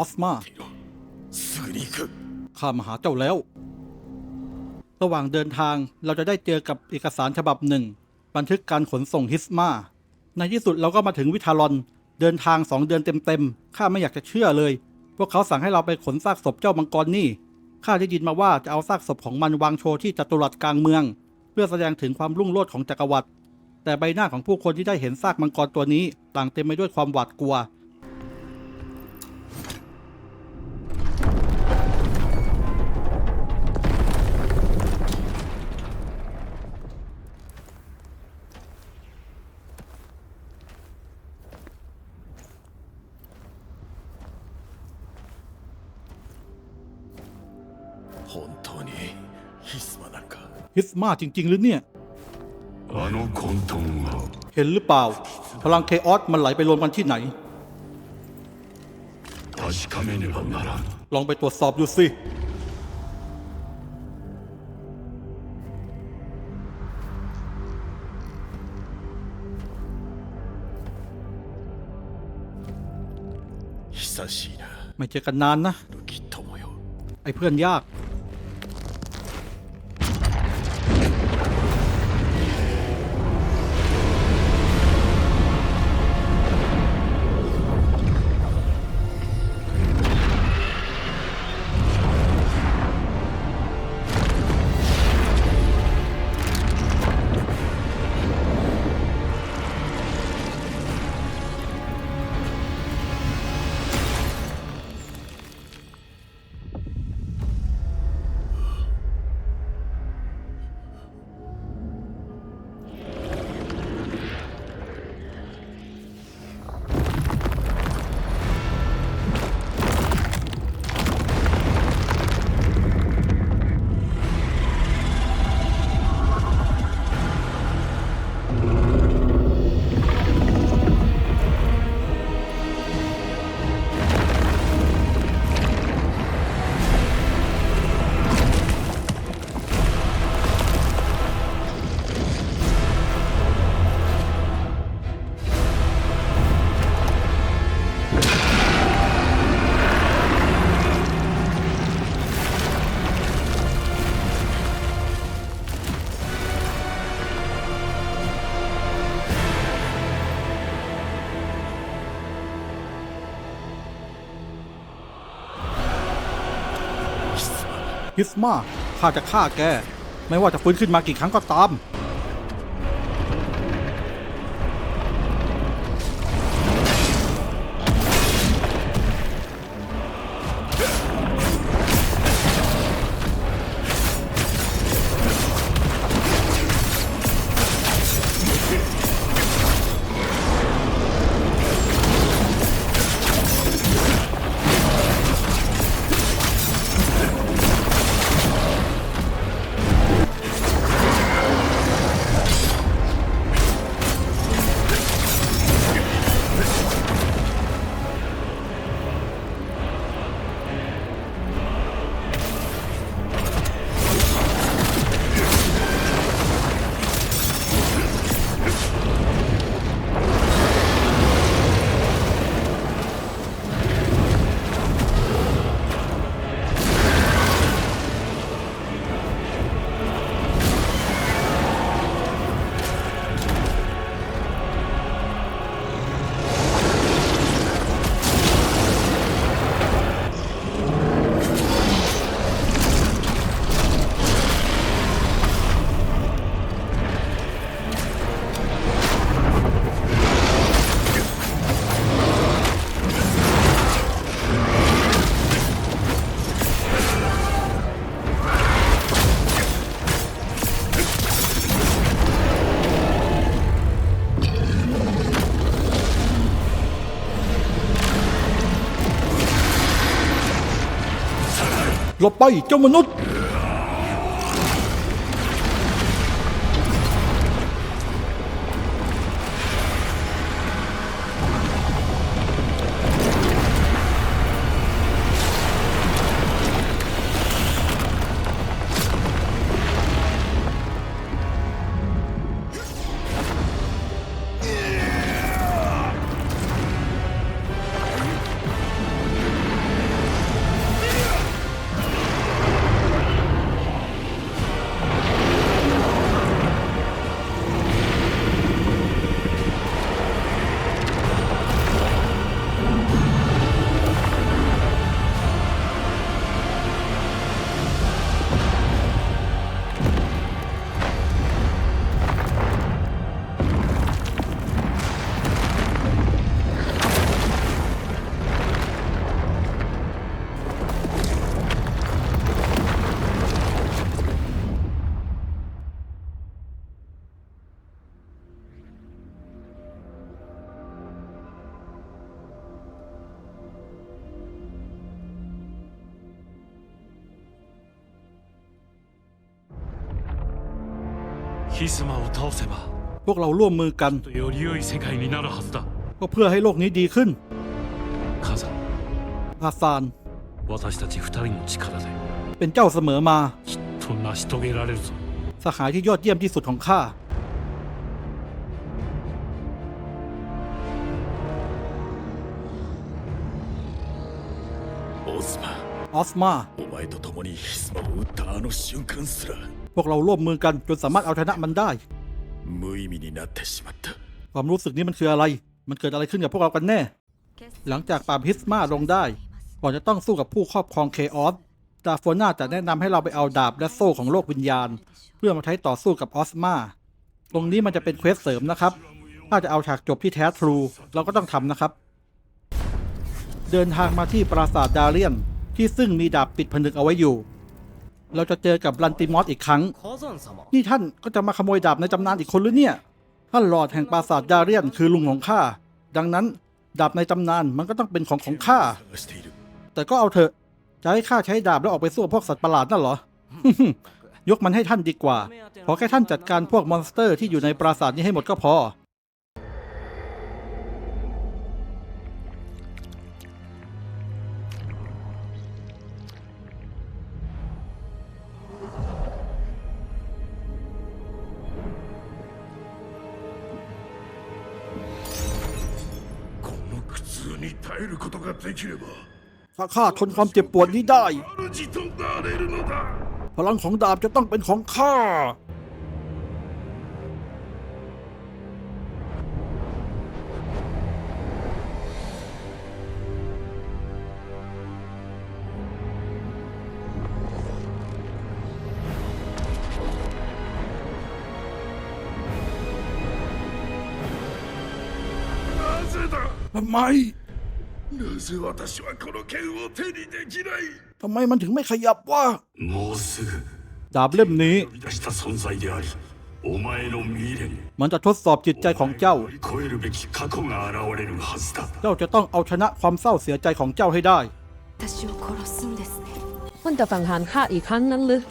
อสมาข้ามาหาเจ้าแล้ว ระหว่างเดินทางเราจะได้เจอกับเอกสารฉบับหนึ่ง บันทึกการขนส่งฮิสมา ในที่สุดเราก็มาถึงวิทารอน เดินทางสองเดือนเต็มๆ ข้าไม่อยากจะเชื่อเลย พวกเขาสั่งให้เราไปขนซากศพเจ้ามังกรนี่ ข้าได้ยินมาว่าจะเอาซากศพของมันวางโชว์ที่จัตุรัสกลางเมือง เพื่อแสดงถึงความรุ่งโรจน์ของจักรวรรดิ แต่ใบหน้าของผู้คนที่ได้เห็นซากมังกรตัวนี้ ต่างเต็มไปด้วยความหวาดกลัว พิสมาจริง ๆ หรือเนี่ย เห็นหรือเปล่า พลังเคออสมันไหลไปรวมกันที่ไหน ลองไปตรวจสอบดูสิ ไม่เจอกันนานนะ ไอ้เพื่อนยาก ฮิสมาข้าจะฆ่าแก ไม่ว่าจะฟื้นขึ้นมากี่ครั้งก็ตาม หลบไปเจ้ามนุษย์ ヒスマを倒せば พวกเราร่วมมือกัน より良い世界になるはずだ ก็เพื่อให้โลกนี้ดีขึ้น カザ อาซาน 私たち二人の力で เป็นเจ้าเสมอมา きっと成し遂げられるぞ สหายที่ยอดเยี่ยมที่สุดของข้า オスマ ออสมา お前と共にヒスマを撃ったあの瞬間すら พ วกเราร่วมมือกันจนสามารถเอาชนะมันได้ 無意味になってしまった ความรู้สึกนี้มันคืออะไร มันเกิดอะไรขึ้นกับพวกเรากันแน่ หลังจากปราบฮิสมาลงได้ ก่อนจะต้องสู้กับผู้ครอบครองเคออสดาโฟนาจะแนะนำให้เราไปเอาดาบและโซ่ของโลกวิญญาณ เพื่อมาใช้ต่อสู้กับออสมา ตรงนี้มันจะเป็นเควสเสริมนะครับ ถ้าจะเอาฉากจบที่แท้ทรู เราก็ต้องทำนะครับ เดินทางมาที่ปราสาทดาเรียน ที่ซึ่งมีดาบปิดผนึกเอาไว้อยู่ เราจะเจอกับลันติมอสอีกครั้ง นี่ท่านก็จะมาขโมยดาบในตำนานอีกคนหรือเนี่ย ท่านหลอดแห่งปราสาทดาเรียนคือลุงของข้า ดังนั้นดาบในตำนานมันก็ต้องเป็นของของข้า แต่ก็เอาเถอะ จะให้ข้าใช้ดาบแล้วออกไปสู้พวกสัตว์ประหลาดนั่นเหรอ ยกมันให้ท่านดีกว่า ขอแค่ท่านจัดการพวกมอนสเตอร์ที่อยู่ในปราสาทนี้ให้หมดก็พอ ถ้าข้าทนความเจ็บปวดนี้ได้ พลังของดาบจะต้องเป็นของข้า ทำไม なぜ私はこの剣を手にできない ทำไมมันถึงไม่ขยับวะ もうすぐ ดาบเล่มนี้ 呼び出した存在でありお前の未練 มันจะทดสอบจิตใจของเจ้า 乗り越えるべき過去が現れるはずだ เจ้าจะต้องเอาชนะความเศร้าเสียใจของเจ้าให้ได้ 私を殺すんですね มันจะสังหารข้าอีกครั้งนั้นหรือ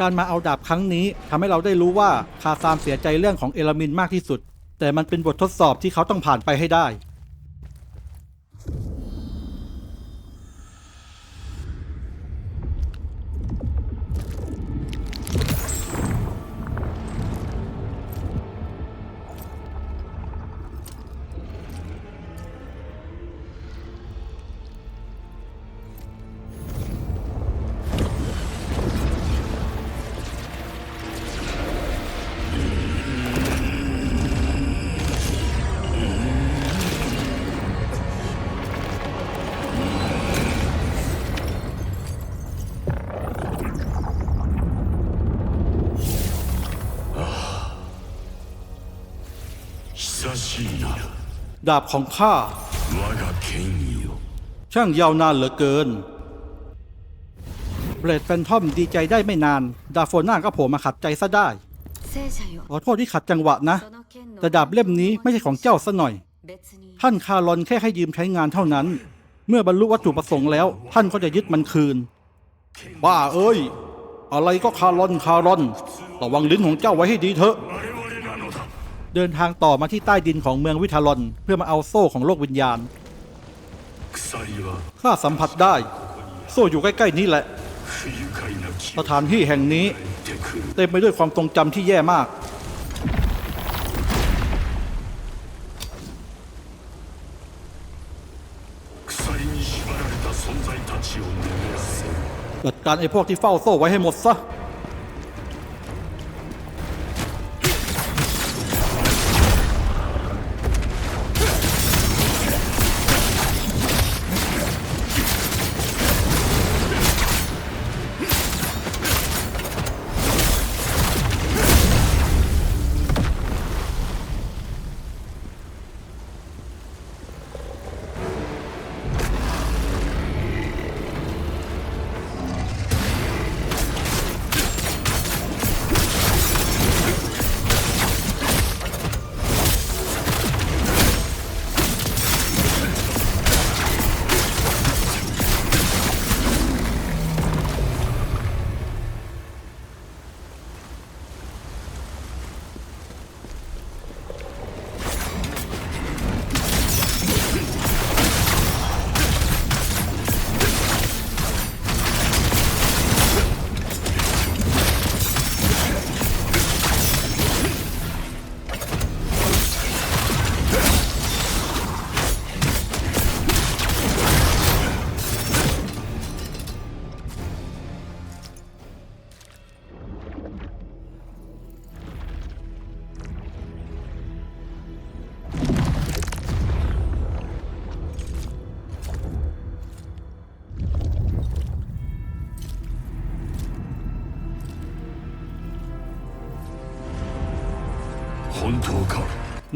การมาเอาดาบครั้งนี้ทำให้เราได้รู้ว่าคาซามเสียใจเรื่องของเอลามินมากที่สุด แต่มันเป็นบททดสอบที่เขาต้องผ่านไปให้ได้ ดาบของข้าช่างยาวนานเหลือเกินเบรดแฟนทอมดีใจได้ไม่นาน ดาโฟน่าก็โผล่มาขัดใจซะได้ขอโทษที่ขัดจังหวะนะ แต่ดาบเล่มนี้ไม่ใช่ของเจ้าซะหน่อย ท่านคารอนแค่ให้ยืมใช้งานเท่านั้น เมื่อบรรลุวัตถุประสงค์แล้ว ท่านก็จะยึดมันคืน บ้าเอ้ย อะไรก็คารอนคารอน ระวังลิ้นของเจ้าไว้ให้ดีเถอะ เดินทางต่อมาที่ใต้ดินของเมืองวิทารอนเพื่อมาเอาโซ่ของโลกวิญญาณ ข้าสัมผัสได้ โซ่อยู่ใกล้ๆนี้แหละ สถานที่แห่งนี้เต็มไปด้วยความทรงจำที่แย่มาก จัดการไอ้พวกที่เฝ้าโซ่ไว้ให้หมดซะ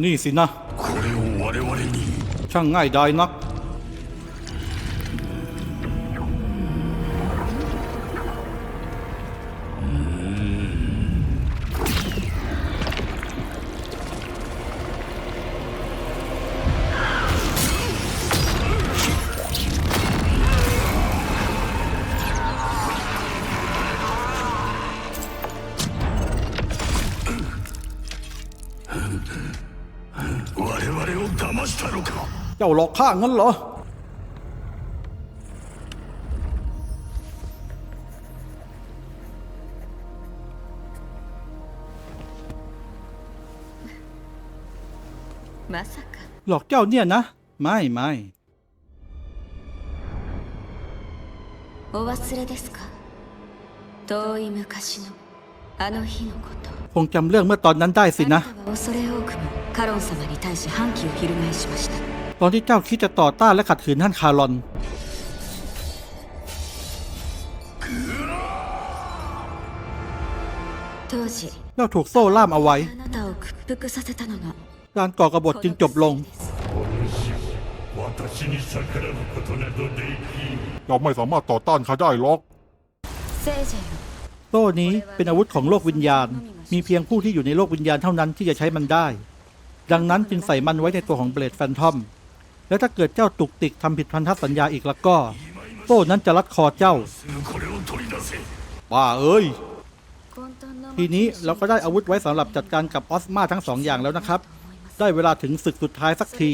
นี่สินะ ช่างง่ายดายนัก เจ้าหลอกข้างั้นเหรอ まさか หลอกเจ้าเนี่ยนะ ไม่ไม่ お忘れですか遠い昔のあの日のこと คงจำเรื่องเมื่อตอนนั้นได้สิ あ นะ なたは恐れ多くもカロン様に対し反旗を翻しました ตอนที่เจ้าคิดจะต่อต้านและขัดขืนท่านคารอน เราถูกโซ่ล่ามเอาไว้ การก่อกระบฏจึงจบลงเราไม่สามารถต่อต้านเขาได้หรอกโต้นี้เป็นอาวุธของโลกวิญญาณ มีเพียงผู้ที่อยู่ในโลกวิญญาณเท่านั้นที่จะใช้มันได้ ดังนั้นจึงใส่มันไว้ในตัวของเบลดแฟนทอม และถ้าเกิดเจ้าตุกติกทำผิดพันธสัญญาอีกแล้วก็ โต้นั้นจะรัดคอเจ้าป้าเอ้ย ทีนี้เราก็ได้อาวุธไว้สำหรับจัดการกับออสมาทั้งสองอย่างแล้วนะครับ ได้เวลาถึงศึกสุดท้ายสักที